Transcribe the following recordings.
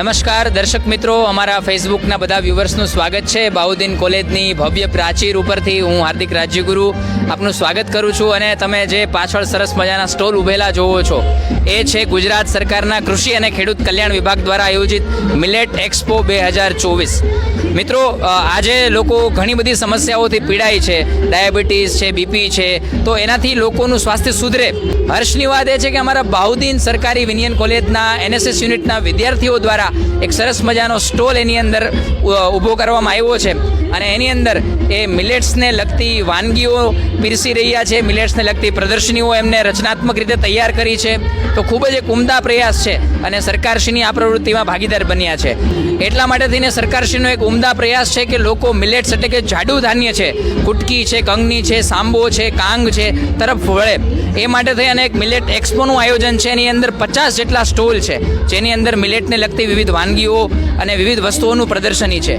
નમસ્કાર, દર્શક મિત્રો. અમારા ફેસબુકના બધા વ્યુવર્સનું સ્વાગત છે. બાઉદ્દીન કોલેજની ભવ્ય પ્રાચીર ઉપરથી હું હાર્દિક રાજ્યગુરુ આપનું સ્વાગત કરું છું અને તમે જે પાછળ સરસ મજાના સ્ટોલ ઉભેલા જોવો છો, એ છે ગુજરાત સરકારના કૃષિ અને ખેડૂત કલ્યાણ વિભાગ દ્વારા આયોજિત મિલેટ એક્સપો બે હજાર ચોવીસ. મિત્રો આજે લોકો ઘણી બધી સમસ્યાઓથી પીડાય છે. ડાયાબિટીસ છે, બીપી છે, તો એનાથી લોકોનું સ્વાસ્થ્ય સુધરે. હર્ષની વાત એ છે કે અમારા બાઉદ્દીન સરકારી વિનિયન કોલેજના એનએસએસ યુનિટના વિદ્યાર્થીઓ દ્વારા એક સરસ મજાનો સ્ટોલ એની અંદર ઊભો કરવામાં આવ્યો છે. અને એની અંદર એ મિલેટ્સને લગતી વાનગીઓ પીરસી રહ્યા છે. મિલેટ્સને લગતી પ્રદર્શનીઓ એમને રચનાત્મક રીતે તૈયાર કરી છે. તો ખૂબ જ એક ઉમદા પ્રયાસ છે અને સરકારશ્રીની આ પ્રવૃત્તિમાં ભાગીદાર બન્યા છે. એટલા માટે થઈને સરકારશ્રીનો એક ઉમદા પ્રયાસ છે કે લોકો મિલેટ્સ એટલે કે જાડુ ધાન્ય છે. કુટકી છે, કંગની છે, સાંબો છે, કાંગ છે, તરફ વળે. એ માટે થઈ અને એક મિલેટ એક્સપોનું આયોજન છે. એની અંદર પચાસ જેટલા સ્ટોલ છે. જેની અંદર મિલેટને લગતી વિવિધ વાનગીઓ અને વિવિધ વસ્તુઓનું પ્રદર્શની છે.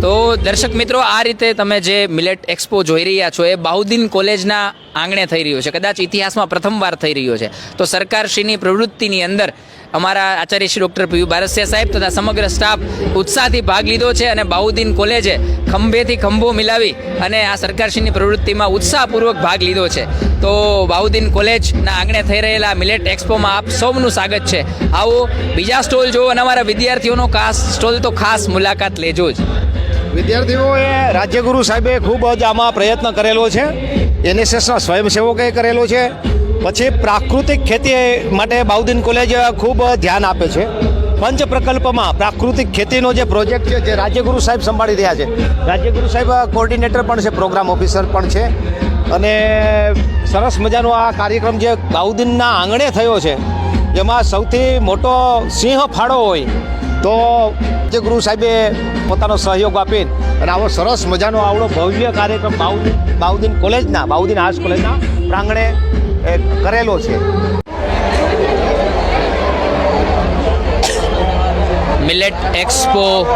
તો દર્શક મિત્રો, આ રીતે તમે જે મિલેટ એક્સપો જોઈ રહ્યા છો, એ બાહુદ્દીન કોલેજના આંગણે થઈ રહ્યું છે. કદાચ ઇતિહાસમાં પ્રથમવાર થઈ રહ્યો છે. તો સરકારશ્રીની પ્રવૃત્તિની અંદર અમારા આચાર્ય શ્રી ડૉક્ટર પીયુ બારસિયા સાહેબ તથા સમગ્ર સ્ટાફ ઉત્સાહથી ભાગ લીધો છે અને બાઉદ્દીન કોલેજે ખંભેથી ખંભો મિલાવી અને આ સરકારશ્રીની પ્રવૃત્તિમાં ઉત્સાહપૂર્વક ભાગ લીધો છે. તો બાઉદ્દીન કોલેજના આંગણે થઈ રહેલા મિલેટ એક્સપોમાં આપ સૌનું સ્વાગત છે. આવો બીજા સ્ટોલ જુઓ અને અમારા વિદ્યાર્થીઓનો ખાસ સ્ટોલ તો ખાસ મુલાકાત લેજો જ. વિદ્યાર્થીઓએ રાજ્યગુરુ સાહેબે ખૂબ જ આમાં પ્રયત્ન કરેલો છે. એનએસએસના સ્વયંસેવકોએ કરેલો છે. પછી પ્રાકૃતિક ખેતી માટે બાઉદ્દીન કોલેજ ખૂબ ધ્યાન આપે છે. પંચ પ્રકલ્પમાં પ્રાકૃતિક ખેતીનો જે પ્રોજેક્ટ છે, જે રાજ્યગુરુ સાહેબ સંભાળી રહ્યા છે, રાજ્યગુરુ સાહેબ કોર્ડિનેટર પણ છે, પ્રોગ્રામ ઓફિસર પણ છે. અને સરસ મજાનો આ કાર્યક્રમ જે બાઉદ્દીનના આંગણે થયો છે જેમાં સૌથી મોટો સિંહ ફાળો હોય, તો જે ગુરુ સાહેબે પોતાનો સહયોગ આપીને અને આવો સરસ મજાનો આવડો ભવ્ય કાર્યક્રમ બાઉદ્દીન બાઉદ્દીન કોલેજના, બાઉદ્દીન આર્ટ્સ કોલેજના પ્રાંગણે કરેલો છે. મિલેટ એક્સપો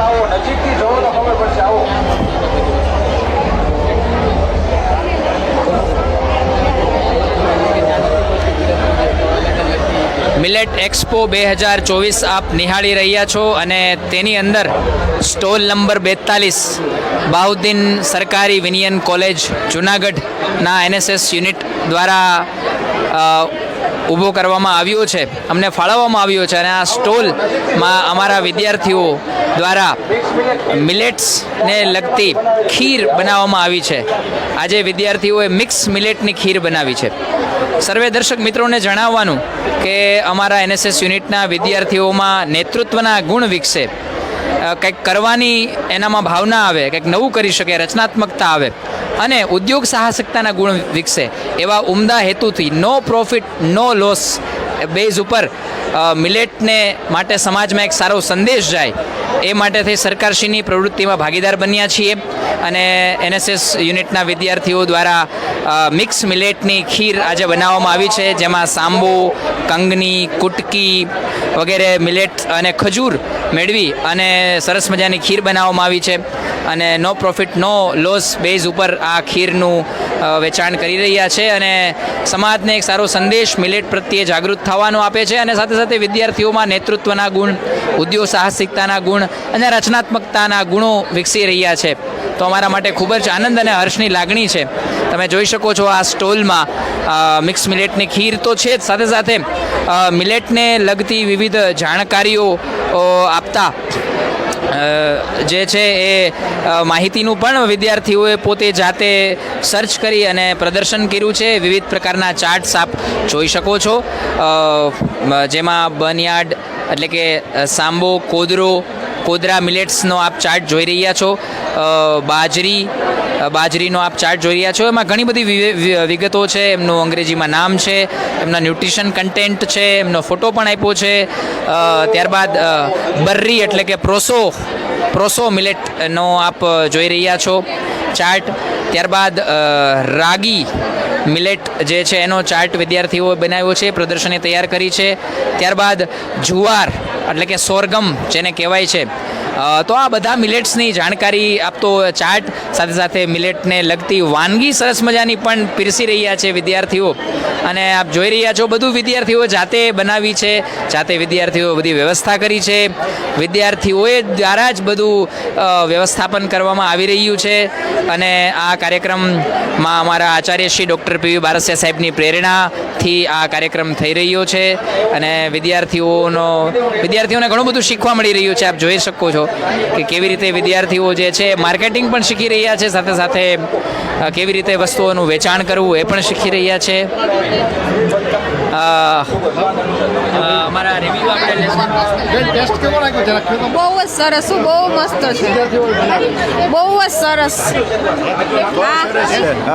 મિલેટ એક્સપો બે હજાર ચોવીસ આપ નિહાળી રહ્યા છો અને તેની અંદર સ્ટોલ નંબર બેતાલીસ બાઉદ્દીન સરકારી વિનિયન કોલેજ, જુનાગઢના એનએસએસ યુનિટ દ્વારા ઊભો કરવામાં આવ્યો છે. અમને ફાળવવામાં આવ્યો છે અને આ સ્ટોલમાં અમારા વિદ્યાર્થીઓ દ્વારા મિલેટ્સને લગતી ખીર બનાવવામાં આવી છે. આજે વિદ્યાર્થીઓએ મિક્સ મિલેટની ખીર બનાવી છે. સર્વે દર્શક મિત્રોને જણાવવાનું કે અમારા એનએસએસ યુનિટના વિદ્યાર્થીઓમાં નેતૃત્વના ગુણ વિકસે. કંઈક કરવાની એનામાં ભાવના આવે, કંઈક નવું કરી શકે, રચનાત્મકતા આવે અને ઉદ્યોગ સાહસિકતાના ગુણ વિકસે. એવા ઉમદા હેતુથી no profit no loss base ઉપર મિલેટને માટે સમાજમાં એક સારો સંદેશ જાય. એ માટેથી સરકારશ્રીની પ્રવૃત્તિમાં ભાગીદાર બન્યા છીએ અને એનએસએસ યુનિટના વિદ્યાર્થીઓ દ્વારા મિક્સ મિલેટની ખીર આજે બનાવવામાં આવી છે, જેમાં સાંબો, કંગની, કુટકી વગેરે મિલેટ અને ખજૂર મેળવી અને સરસ મજાની ખીર બનાવવામાં આવી છે અને no profit, no loss base ઉપર આ ખીરનું વેચાણ કરી રહ્યા છે અને સમાજને એક સારો સંદેશ મિલેટ પ્રત્યે જાગૃત થવાનો આપે છે અને સાથે સાથે વિદ્યાર્થીઓમાં નેતૃત્વના ગુણ, ઉદ્યોગ સાહસિકતાના ગુણ અને રચનાત્મકતાના ગુણો વિકસી રહ્યા છે. તો અમારા માટે ખૂબ જ આનંદ અને હર્ષની લાગણી છે. તમે જોઈ શકો છો આ સ્ટોલમાં મિક્સ મિલેટની ખીર તો છે જ. સાથે સાથે મિલેટને લગતી વિવિધ જાણકારીઓ આપતા જે છે એ માહિતીનું પણ વિદ્યાર્થીઓએ પોતે જાતે સર્ચ કરી અને પ્રદર્શન કર્યું છે. વિવિધ પ્રકારના ચાર્ટ્સ આપ જોઈ શકો છો. જેમાં બનયાર્ડ એટલે કે સાંબો, કોદરો કોદરા મિલેટ્સનો આપ ચાર્ટ જોઈ રહ્યા છો. બાજરી બાજરીનો આપ ચાર્ટ જોઈ રહ્યા છો. એમાં ઘણી બધી વિગતો છે. એમનું અંગ્રેજીમાં નામ છે, એમના ન્યુટ્રિશન કન્ટેન્ટ છે, એમનો ફોટો પણ આપ્યો છે. ત્યારબાદ બર્રી એટલે કે પ્રોસો પ્રોસો મિલેટનો આપ જોઈ રહ્યા છો ચાર્ટ. ત્યારબાદ રાગી મિલેટ જે છે એનો ચાર્ટ વિદ્યાર્થીઓએ બનાવ્યો છે, પ્રદર્શને તૈયાર કરી છે. ત્યારબાદ જુવાર, એટલે કે સોરગમ જેને કહેવાય છે તો આ બધા મિલેટ્સની જાણકારી આપતો ચાર્ટ, સાથે સાથે મિલેટને લગતી વાનગી સરસ મજાની પણ પીરસી રહ્યા છે વિદ્યાર્થીઓ. અને આપ જોઈ રહ્યા છો, બધું વિદ્યાર્થીઓ જાતે બનાવી છે, જાતે વિદ્યાર્થીઓ બધી વ્યવસ્થા કરી છે. વિદ્યાર્થીઓએ દ્વારા જ બધું વ્યવસ્થાપન કરવામાં આવી રહ્યું છે. અને આ કાર્યક્રમમાં અમારા આચાર્ય શ્રી ડૉક્ટર પી વી બારસિયા સાહેબની પ્રેરણાથી આ કાર્યક્રમ થઈ રહ્યો છે. અને વિદ્યાર્થીઓનો, વિદ્યાર્થીઓને ઘણું બધું શીખવા મળી રહ્યું છે, આપ જોઈ શકો છો. કે કેવી રીતે વિદ્યાર્થીઓ જે છે માર્કેટિંગ પણ શીખી રહ્યા છે, સાથે સાથે કેવી રીતે વસ્તુઓનું વેચાણ કરવું એ પણ શીખી રહ્યા છે? અમારા રિવ્યુ આપણે બહુ જ સરસ હો, બહુ મસ્ત છે. બહુ જ સરસ.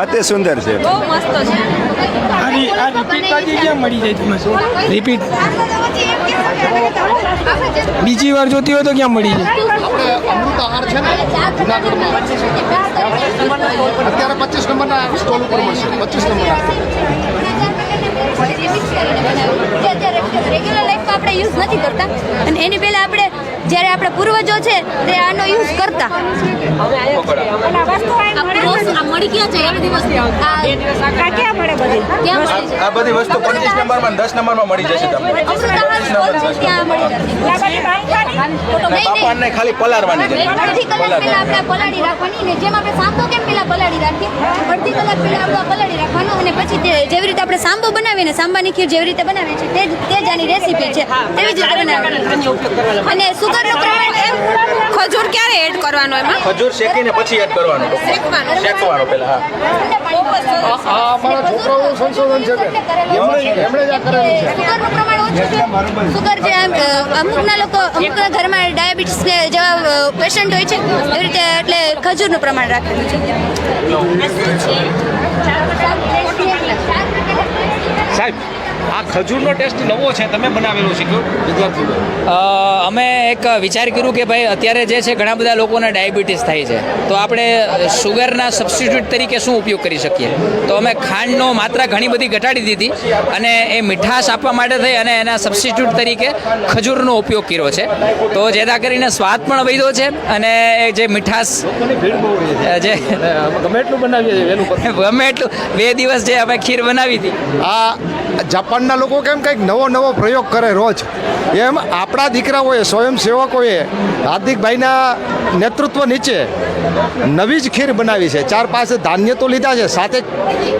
અતિ સુંદર છે. બહુ મસ્ત છે. રિપીટ ક્યાં મળી જાય તમને રિપીટ બીજી વાર જોતી હોય તો ક્યાં મળી જાય? અત્યારે પચીસ નંબરના સ્ટોલ ઉપર મળશે પચીસ નંબરના રેગ્યુલર લાઈફમાં આપણે યુઝ નથી કરતા. અને એની પહેલાં આપણે જ્યારે આપણા પૂર્વજો છે તે આનો યુઝ કરતા મળી ક્યાં છે એવી વસ્તુ ક્યાં મળે બધી ક્યાં મળે છે આ બધી વસ્તુ પચીસ નંબરમાં દસ નંબરમાં મળી જશે તમને અમૃતાહાર સ્ટોલ છે ત્યાં મળી જશે નહીં, નહીં. બાપાને ખાલી પલાળવાની છે અડધી કલાક પહેલા આપણે પલાળી રાખવાની ને જેમ આપણે સાંભો કેમ પહેલા પલાળી રાખીએ અડધી કલાક પહેલા આપણે પલાળી રાખવાનું અને પછી જેવી રીતે આપણે સાંબો બનાવીએ ને સાંબાની ખીર જેવી રીતે બનાવીએ છીએ તે જ આની રેસીપી છે તેવી જ રીતે બનાવી અને એમ ખજૂર ક્યારે એડ કરવાનો એમાં? ખજૂર શેકીને પછી એડ કરવાનું. શેકવાનો. શેકવાનો પહેલા હા. આ અમારા છોકરાઓનું સંશોધન છે એમણે એમણે જ આ કરેલું છે. સુગરનું પ્રમાણ ઓછું છે. સુગર જે અમુકના લોકો અમુકના ઘરમાં ડાયાબિટીસ ને જેવા પેશન્ટ હોય છે એવી રીતે એટલે ખજૂરનું પ્રમાણ રાખેલું છે. સાહેબ આ ખજૂરનો ટેસ્ટ નવો છે તમે બનાવેલો છે અમે એક વિચાર કર્યું કે ભાઈ અત્યારે જે છે ઘણા બધા લોકોને ડાયાબિટીસ થાય છે. તો આપણે શુગરના સબસ્ટિટ્યૂટ તરીકે શું ઉપયોગ કરી શકીએ? તો અમે ખાંડનો માત્રા ઘણી બધી ઘટાડી દીધી અને એ મીઠાશ આપવા માટે થઈ અને એના સબસ્ટિટ્યૂટ તરીકે ખજૂરનો ઉપયોગ કર્યો છે. તો જેના કરીને સ્વાદ પણ વધ્યો છે અને એ જે મીઠાશ જે ગમે એટલું બનાવીએ ગમે એટલું બે દિવસ જે અમે ખીર બનાવી હતી. આ જાપાનના લોકો કેમ કંઈક નવો નવો પ્રયોગ કરે રોજ? એમ આપણા દીકરાઓએ સ્વયંસેવકોએ હાર્દિકભાઈના નેતૃત્વ નીચે નવી જ ખીર બનાવી છે. ચાર પાંચ ધાન્ય તો લીધા છે, સાથે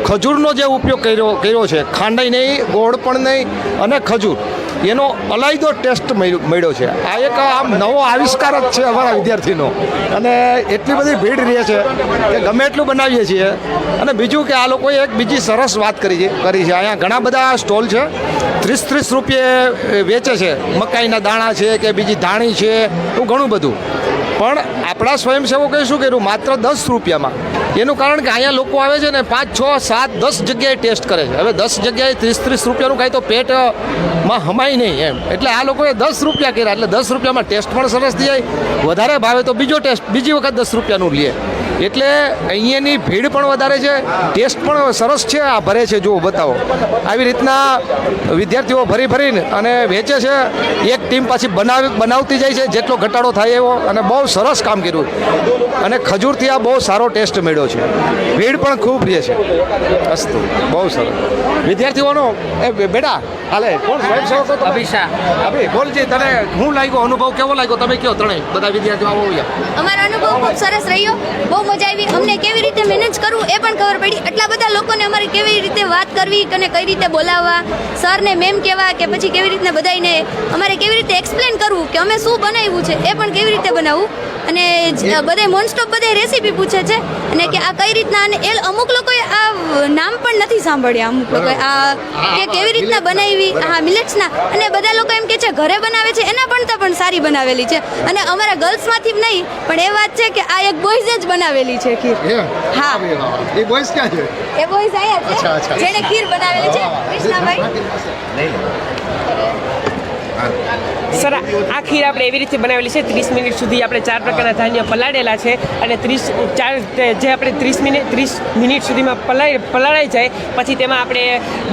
ખજૂરનો જે ઉપયોગ કર્યો કર્યો છે ખાંડઈ નહીં, ગોળ પણ નહીં અને ખજૂર. એનો અલાયદો ટેસ્ટ મળ્યો છે. આ એક આમ નવો આવિષ્કાર જ છે અમારા વિદ્યાર્થીનો. અને એટલી બધી ભીડ રહે છે કે ગમે એટલું બનાવીએ છીએ. અને બીજું કે આ લોકોએ એક બીજી સરસ વાત કરી છે કરી છે. અહીંયા ઘણા બધા સ્ટોલ છે. ત્રીસ ત્રીસ રૂપિયે વેચે છે. મકાઈના દાણા છે કે બીજી ધાણી છે. એવું ઘણું બધું. પણ આપણા સ્વયંસેવકોએ શું કર્યું? માત્ર દસ રૂપિયામાં. એનું કારણ કે અહીંયા લોકો આવે છે ને પાંચ, છ, સાત, દસ જગ્યાએ ટેસ્ટ કરે છે. હવે દસ જગ્યાએ ત્રીસ ત્રીસ રૂપિયાનું કાંઈ તો પેટમાં હમાય નહીં એમ. એટલે આ લોકોએ દસ રૂપિયા કર્યા. એટલે દસ રૂપિયામાં ટેસ્ટ પણ સરસ થઈ જાય વધારે ભાવે તો બીજો ટેસ્ટ, બીજી વખત દસ રૂપિયાનું લે. એટલે અહીંયાની ભીડ પણ વધારે છે ટેસ્ટ પણ સરસ છે આ ભરે છે જુઓ બતાવો. આવી રીતના વિદ્યાર્થીઓ ભરી ભરીને અને વેચે છે એક ટીમ પાછી બનાવી બનાવતી જાય છે જેટલો ઘટાડો થાય એવો અને બહુ સરસ કામ કર્યું અને ખજૂરથી આ બહુ સારો ટેસ્ટ મળ્યો છે. ભીડ પણ ખૂબ રહે છે. અસ્તુ બહુ સરસ. વિદ્યાર્થીઓનો એ બેટા હાલે કોણ સ્વયંસેવક? અભિષા. અભી બોલજી તને હું લાગ્યો અનુભવ કેવો લાગ્યો તમે કયો ત્રણેય? બધા વિદ્યાર્થીઓ આવો અમારો અનુભવ ખૂબ સરસ રહ્યો. બહુ મજા આવી. અમને કેવી રીતે મેનેજ કરવું એ પણ ખબર પડી. એટલા બધા લોકોને અમારે કેવી રીતે વાત કરવી અને કઈ રીતે બોલાવવા સરને મેમ કહેવા કે પછી કેવી રીતના બધાને અમારે કેવી રીતે એક્સપ્લેન કરવું કે અમે શું બનાવ્યું છે એ પણ કેવી રીતે બનાવવું. અને બધે મોનસ્ટોપ બધે રેસીપી પૂછે છે. અને કે આ કઈ રીતના અને એ અમુક લોકોએ આ નામ પણ નથી સાંભળ્યા. અમુક લોકોએ આ કે કેવી રીતના બનાવી હા મિલેટ્સના. અને બધા લોકો એમ કે છે ઘરે બનાવે છે એના પણ તો પણ સારી બનાવેલી છે. અને અમારા ગર્લ્સમાંથી નહીં પણ એ વાત છે કે આ એક બોયઝે જ બનાવેલી છે ખીર. હા. એ બોયસ ક્યાં છે? એ બોયસ અચ્છા. છે જેણે ખીર બનાવેલી છે? કૃષ્ણાભાઈ? સર આ ખીર આપણે એવી રીતે બનાવેલી છે ત્રીસ મિનિટ સુધી આપણે ચાર પ્રકારના ધાન્ય પલાળેલા છે અને ત્રીસ ચાર જે આપણે ત્રીસ મિનિટ ત્રીસ મિનિટ સુધીમાં પલાળી પલાળાઈ જાય પછી તેમાં આપણે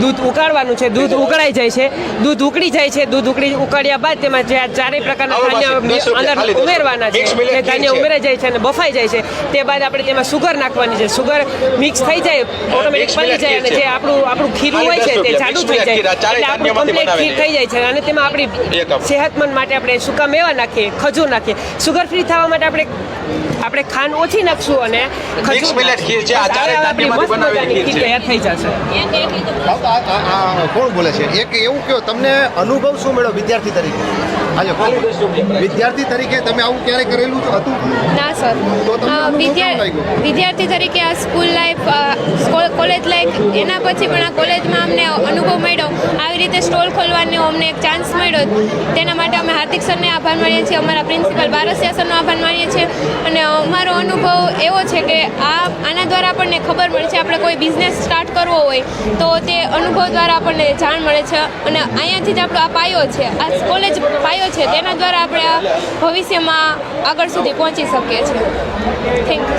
દૂધ ઉકાળવાનું છે દૂધ ઉકળાઈ જાય છે દૂધ ઉકળી જાય છે દૂધ ઉકળી ઉકાળ્યા બાદ તેમાં જે આ ચારેય પ્રકારના ધાન્ય અંદર ઉમેરવાના છે ધાન્ય ઉમેરાઈ જાય છે અને બફાઈ જાય છે તે બાદ આપણે તેમાં સુગર નાખવાની છે સુગર મિક્સ થઈ જાય ઓટોમેટિક મિક્સ જાય અને જે આપણું આપણું ખીરું હોય છે તે જાડું થઈ જાય એટલે આપણું કમ્પ્લીટ ખીર થઈ જાય છે અને તેમાં આપણી એક સેહતમંદ માટે આપણે સૂકા મેવા નાખીએ ખજૂર નાખીએ સુગર ફ્રી થવા માટે આપણે આપણે ખાંડ ઓછી નાખશું અને ખજૂર ખીર છે. આપણી મસ્ત મજાની બનાવેલી ખીર. તૈયાર થઈ જશે કોણ બોલે છે એક એવું કહો તમને અનુભવ શું મળ્યો વિદ્યાર્થી તરીકે વિદ્યાર્થી તરીકે તમે આવું ક્યારે કરેલું હતું? ના સર? વિદ્યાર્થી તરીકે આ સ્કૂલ લાઈફ કોલેજ લાઈફ એના પછી પણ આ કોલેજમાં અમને અનુભવ મળ્યો. આવી રીતે સ્ટોલ ખોલવાનો અમને એક ચાન્સ મળ્યો. તેના માટે અમે હાર્દિક સરને આભાર માનીએ છીએ અમારા પ્રિન્સિપલ બારસિયા સરનો આભાર માનીએ છીએ. અને અમારો અનુભવ એવો છે કે આ આના દ્વારા આપણને ખબર મળે છે આપણે કોઈ બિઝનેસ સ્ટાર્ટ કરવો હોય તો તે અનુભવ દ્વારા આપણને જાણ મળે છે. અને અહીંયાથી જ આપણો આ પાયો છે. આ કોલેજ પાયો છે તેના દ્વારા આપણે આ ભવિષ્યમાં આગળ સુધી પહોંચી શકીએ છીએ. થેન્ક યુ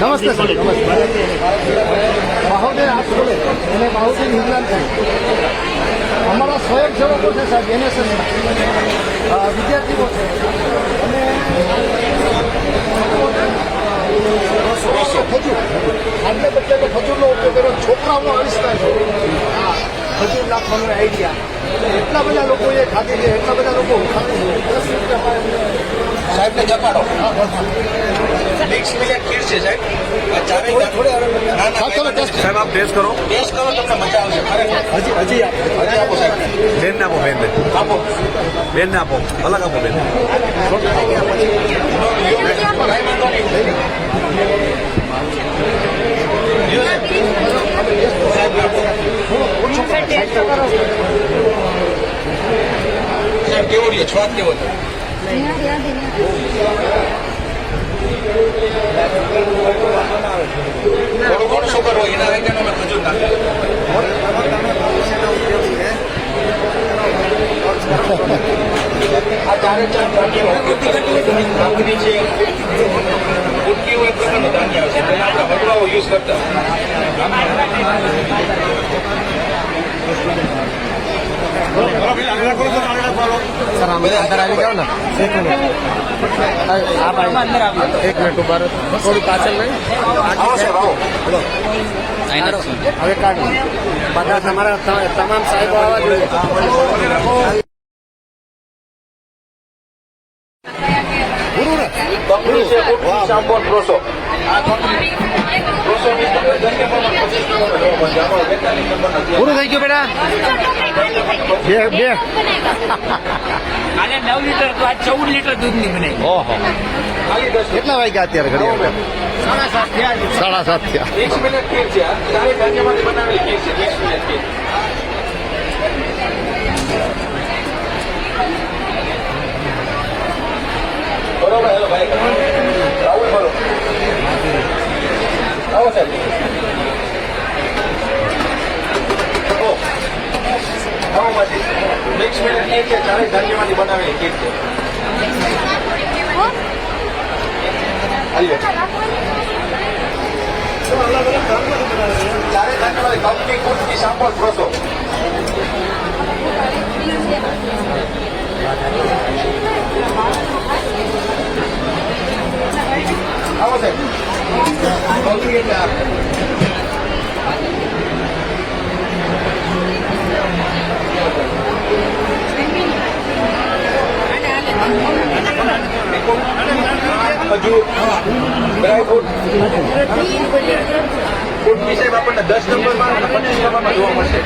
નમસ્તે સર. નમસ્તે મહોદય આપ બોલે. અને મહોદય નિર્માણ થયું. અમારા સ્વયંસેવકો છે સાહેબ એનએસએસના વિદ્યાર્થીઓ છે. અને ખજૂર આજને બદલે તો ખજૂરનો ઉપયોગ કર્યો છોકરાઓનો આવિષ્કાર છે. હા, ખજૂર નાખવાનો આઈડિયા એટલા બધા લોકો એ ખાધી છે એટલા બધા લોકો સાહેબને જમાડો મિક્સ મિલેટ ખીર છે સાહેબ. ના, ના. સાહેબ આપ ટેસ્ટ કરો. ટેસ્ટ કરો તમને મજા આવશે. હજી હજી આપો. હજી આપો સાહેબ. બેનને આપો બેનને આપો. બેનને આપો. અલગ આપો બેન કાંઈ વાંધો નહીં. સાહેબ કેવો રહ્યો સ્વાદ કેવો છે થોડું ઘણું શું કરવું એના વગર અમે ખજૂર નાખીએ આ ચારે ચાર ધાન્યો કાકડી છે કુટકીઓ એક પ્રકારનું ધાન્ય આવે છે તેના આપણે વડવાઓ યુઝ કરતા સર અમે અંદર આવી જાઓ ને. એક મિનિટ. આ ભાઈ એક મિનિટ ઊભા રહો. થોડી પાછળ નહીં આવો સાહેબ આવો. હવે કાઢો. બધા તમારા તમામ સાહેબો આવવા જોઈએ કંપની છે કુટકી શાંપોન પ્રોસો આ પૂરું થઈ ગયું બેટા? બે બે. કાલે નવ લીટર તો આ ચૌદ લીટર દૂધની બનાવી. ઓહો. કેટલા વાગ્યા અત્યારે ઘડી સાડા સાત થયા સાડા સાત થયા. એક મિનિટ કે છે ચારે ગાંજામાંથી બનાવેલી કેક છે એક મિનિટ કેક બરોબર હેલો ભાઈ. આવો સાહેબ આવો. આવો મિક્સ ચારે ધાન્યમાંથી બનાવેલી કેક છે. ચારે ધાન્યમાંથી કંપની કુર્તી સાંભળ પ્રોસો આવો ખજૂર ડ્રાય ફ્રૂટ ફૂડની સાહેબ આપણને દસ નંબરમાં પચીસ જોવા મળશે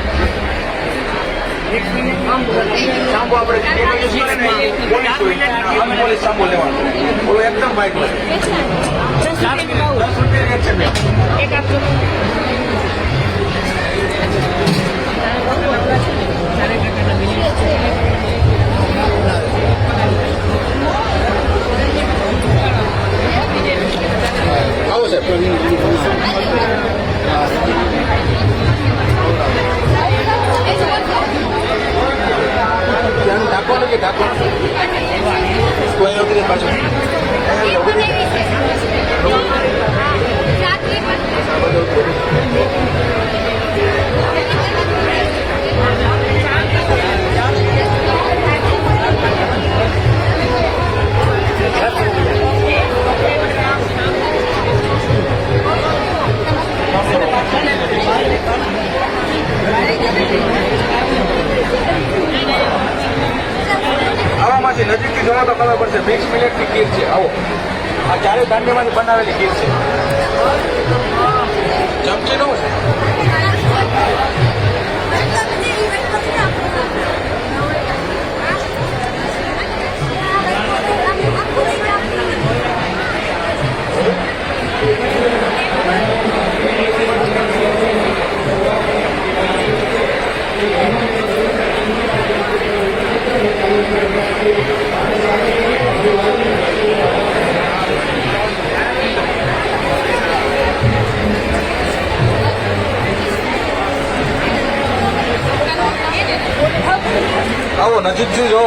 શાંપુ આપણે જે daily use કરીએ ને એ પોલીસ હોય આમ પોલીસ શાંપુ લેવાનો ઓલો એકદમ white હોય દસ રૂપિયાની ત્યાંનું ઢાંકવાનું કે કોઈ પાછું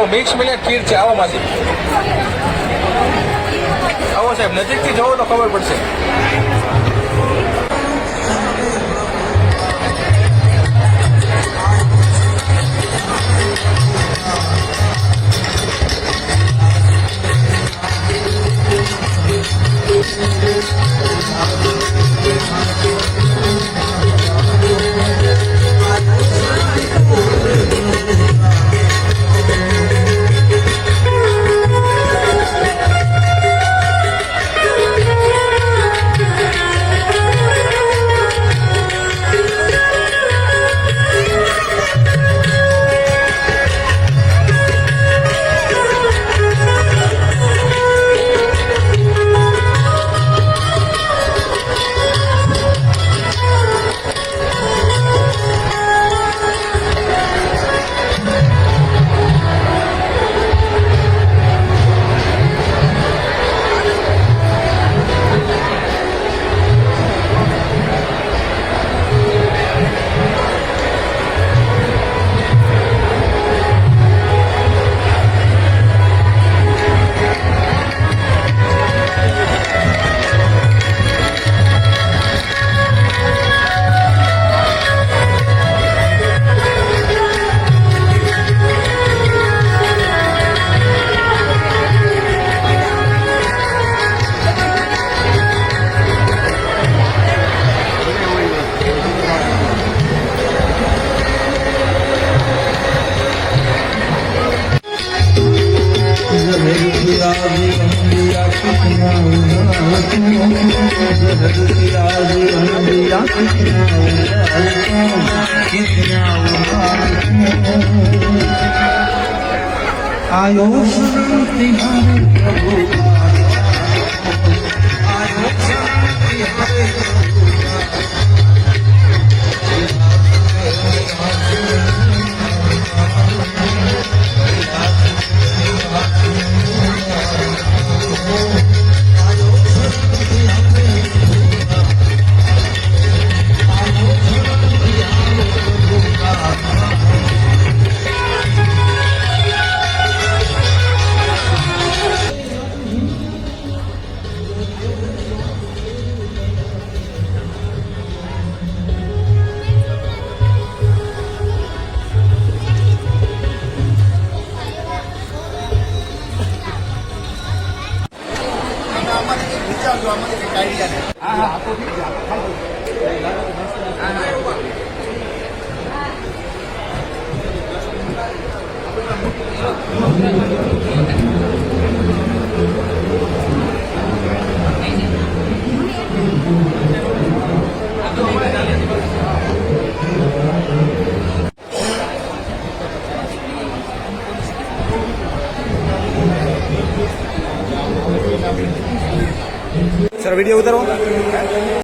નજીકથી મિક્સ મિલેટ ખીર છે આવો માસી આવો સાહેબ નજીકથી જોવો તો ખબર પડશે.